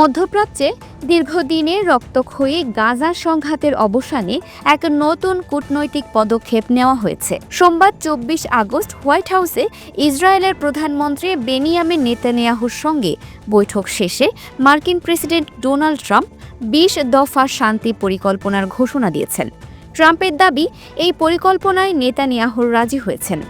মধ্যপ্রাচ্যে দীর্ঘদিনের রক্তক্ষয়ী গাজা সংঘাতের অবসানে এক নতুন কূটনৈতিক পদক্ষেপ নেওয়া হয়েছে। সোমবার চব্বিশ আগস্ট হোয়াইট হাউসে ইসরায়েলের প্রধানমন্ত্রী বেনিয়ামিন নেতানিয়াহুর সঙ্গে বৈঠক শেষে মার্কিন প্রেসিডেন্ট ডোনাল্ড ট্রাম্প বিশ দফা শান্তি পরিকল্পনার ঘোষণা দিয়েছেন। ট্রাম্পের দাবি, এই পরিকল্পনায় নেতানিয়াহুর রাজি হয়েছেন।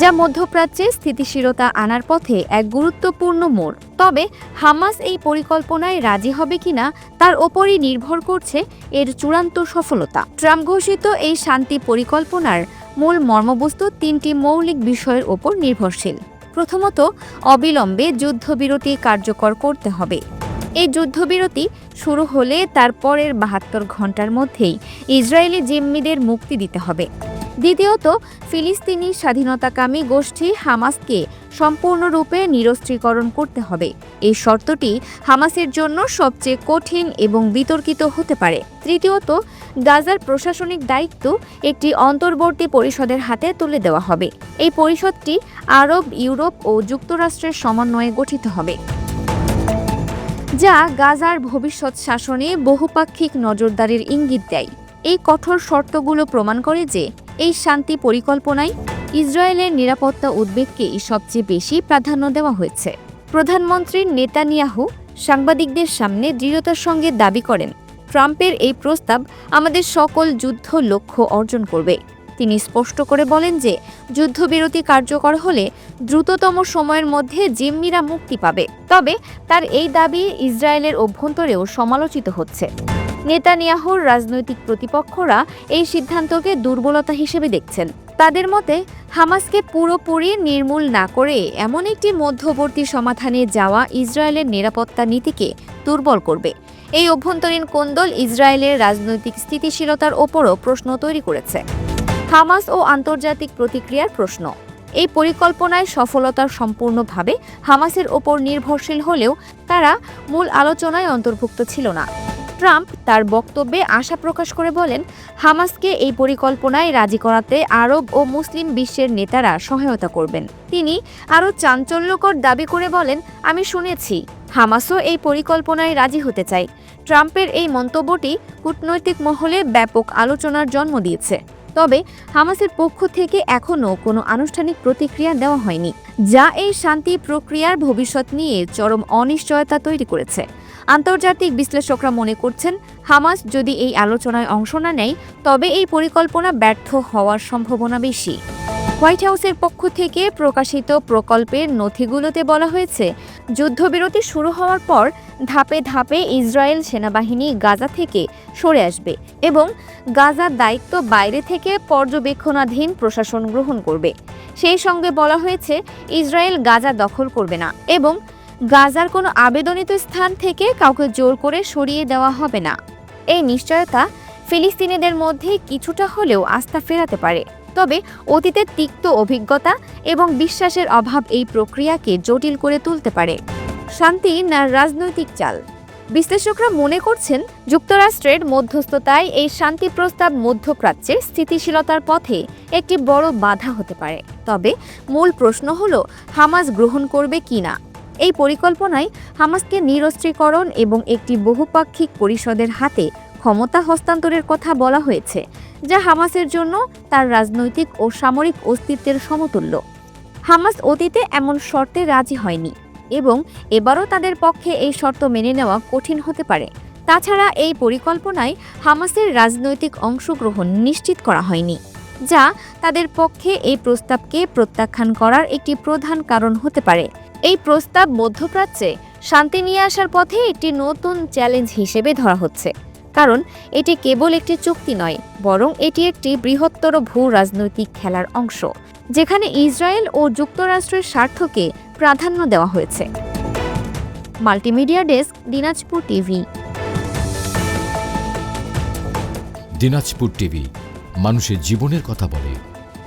যা মধ্যপ্রাচ্যে স্থিতিশীলতা আনার পথে এক গুরুত্বপূর্ণ মোড়। তবে হামাস এই পরিকল্পনায় রাজি হবে কিনা তার ওপরই নির্ভর করছে এর চূড়ান্ত সফলতা। ট্রাম্প ঘোষিত এই শান্তি পরিকল্পনার মূল মর্মবস্তু তিনটি মৌলিক বিষয়ের ওপর নির্ভরশীল। প্রথমত, অবিলম্বে যুদ্ধবিরতি কার্যকর করতে হবে। এই যুদ্ধবিরতি শুরু হলে তার পরের বাহাত্তর ঘণ্টার মধ্যেই ইসরায়েলি জিম্মিদের মুক্তি দিতে হবে। দ্বিতীয়ত, ফিলিস্তিনি স্বাধীনতাকামী গোষ্ঠী হামাসকে সম্পূর্ণরূপে নিরস্ত্রীকরণ করতে হবে। এই শর্তটি হামাসের জন্য সবচেয়ে কঠিন এবং বিতর্কিত হতে পারে। তৃতীয়ত, গাজার প্রশাসনিক দায়িত্ব একটি অন্তর্বর্তী পরিষদের হাতে তুলে দেওয়া হবে। এই পরিষদটি আরব, ইউরোপ ও যুক্তরাষ্ট্রের সমন্বয়ে গঠিত হবে। যা গাজার ভবিষ্যৎ শাসনে বহুপাক্ষিক নজরদারির ইঙ্গিত দেয়। এই কঠোর শর্তগুলো প্রমাণ করে যে এই শান্তি পরিকল্পনায় ইসরায়েলের নিরাপত্তা উদ্বেগকেই সবচেয়ে বেশি প্রাধান্য দেওয়া হয়েছে। প্রধানমন্ত্রী নেতানিয়াহু সাংবাদিকদের সামনে দৃঢ়তার সঙ্গে দাবি করেন, ট্রাম্পের এই প্রস্তাব আমাদের সকল যুদ্ধ লক্ষ্য অর্জন করবে। তিনি স্পষ্ট করে বলেন যে, যুদ্ধবিরতি কার্যকর হলে দ্রুততম সময়ের মধ্যে জিম্মিরা মুক্তি পাবে। তবে তার এই দাবি ইসরায়েলের অভ্যন্তরেও সমালোচিত হচ্ছে। নেতানিয়াহুর রাজনৈতিক প্রতিপক্ষরা এই সিদ্ধান্তকে দুর্বলতা হিসেবে দেখছেন। তাদের মতে, হামাসকে পুরোপুরি নির্মূল না করে এমন একটি মধ্যবর্তী সমাধানে যাওয়া ইসরায়েলের নিরাপত্তা নীতিকে দুর্বল করবে। এই অভ্যন্তরীণ কোন্দল ইসরায়েলের রাজনৈতিক স্থিতিশীলতার ওপরও প্রশ্ন তৈরি করেছে। হামাস ও আন্তর্জাতিক প্রতিক্রিয়ার প্রশ্ন। এই পরিকল্পনায় সফলতার সম্পূর্ণভাবে হামাসের ওপর নির্ভরশীল হলেও তারা মূল আলোচনায় অন্তর্ভুক্ত ছিল না। ট্রাম্প তার বক্তব্যে আশা প্রকাশ করে বলেন, হামাসকে এই পরিকল্পনায় রাজি করাতে আরব ও মুসলিম বিশ্বের নেতারা সহায়তা করবেন। তিনি আরও চাঞ্চল্যকর দাবি করে বলেন, আমি শুনেছি, হামাসও এই পরিকল্পনায় রাজি হতে চায়। ট্রাম্পের এই মন্তব্যটি কূটনৈতিক মহলে ব্যাপক আলোচনার জন্ম দিয়েছে। তবে হামাসের পক্ষ থেকে এখনও কোনো আনুষ্ঠানিক প্রতিক্রিয়া দেওয়া হয়নি, যা এই শান্তি প্রক্রিয়ার ভবিষ্যৎ নিয়ে চরম অনিশ্চয়তা তৈরি করেছে। আন্তর্জাতিক বিশ্লেষকরা মনে করছেন, হামাস যদি এই আলোচনায় অংশ না নেয়, তবে এই পরিকল্পনা ব্যর্থ হওয়ার সম্ভাবনা বেশি। হোয়াইট হাউসের পক্ষ থেকে প্রকাশিত প্রকল্পের নথিগুলোতে বলা হয়েছে, যুদ্ধবিরতি শুরু হওয়ার পর ধাপে ধাপে ইসরায়েল সেনাবাহিনী গাজা থেকে সরে আসবে এবং গাজার দায়িত্ব বাইরে থেকে পর্যবেক্ষণাধীন প্রশাসন গ্রহণ করবে। সেই সঙ্গে বলা হয়েছে, ইসরায়েল গাজা দখল করবে না এবং গাজার কোনো আবেদনিত স্থান থেকে কাউকে জোর করে সরিয়ে দেওয়া হবে না। এই নিশ্চয়তা ফিলিস্তিনিদের মধ্যে কিছুটা হলেও আস্থা ফেরাতে পারে। তবে অতীতের তিক্ত অভিজ্ঞতা এবং বিশ্বাসের অভাব এই প্রক্রিয়াকে জটিল করে তুলতে পারে। শান্তি না রাজনৈতিক চাল? বিশ্লেষকরা মনে করছেন, যুক্তরাষ্ট্রের মধ্যস্থতায় এই শান্তি প্রস্তাব মধ্যপ্রাচ্যের স্থিতিশীলতার পথে একটি বড় বাধা হতে পারে। তবে মূল প্রশ্ন হল, হামাস গ্রহণ করবে কিনা? এই পরিকল্পনায় হামাসকে নিরস্ত্রীকরণ এবং একটি বহুপাক্ষিক পরিষদের হাতে ক্ষমতা হস্তান্তরের কথা বলা হয়েছে, যা হামাসের জন্য তার রাজনৈতিক ও সামরিক অস্তিত্বের সমতুল্য। হামাস অতীতে এমন শর্তে রাজি হয়নি এবং এবারও তাদের পক্ষে এই শর্ত মেনে নেওয়া কঠিন হতে পারে। তাছাড়া এই পরিকল্পনায় হামাসের রাজনৈতিক অংশগ্রহণ নিশ্চিত করা হয়নি, যা তাদের পক্ষে এই প্রস্তাবকে প্রত্যাখ্যান করার একটি প্রধান কারণ হতে পারে। এই প্রস্তাব মধ্যপ্রাচ্যে শান্তি নিয়ে আসার পথে একটি নতুন চ্যালেঞ্জ হিসেবে ধরা হচ্ছে। কারণ এটি কেবল একটি চুক্তি নয়, বরং এটি একটি বৃহত্তর ভূ রাজনৈতিক খেলার অংশ, যেখানে ইসরায়েল ও যুক্তরাষ্ট্রের স্বার্থকে প্রাধান্য দেওয়া হয়েছে। Multimedia desk, Dinajpur TV. Dinajpur TV, মানুষের জীবনের কথা বলে।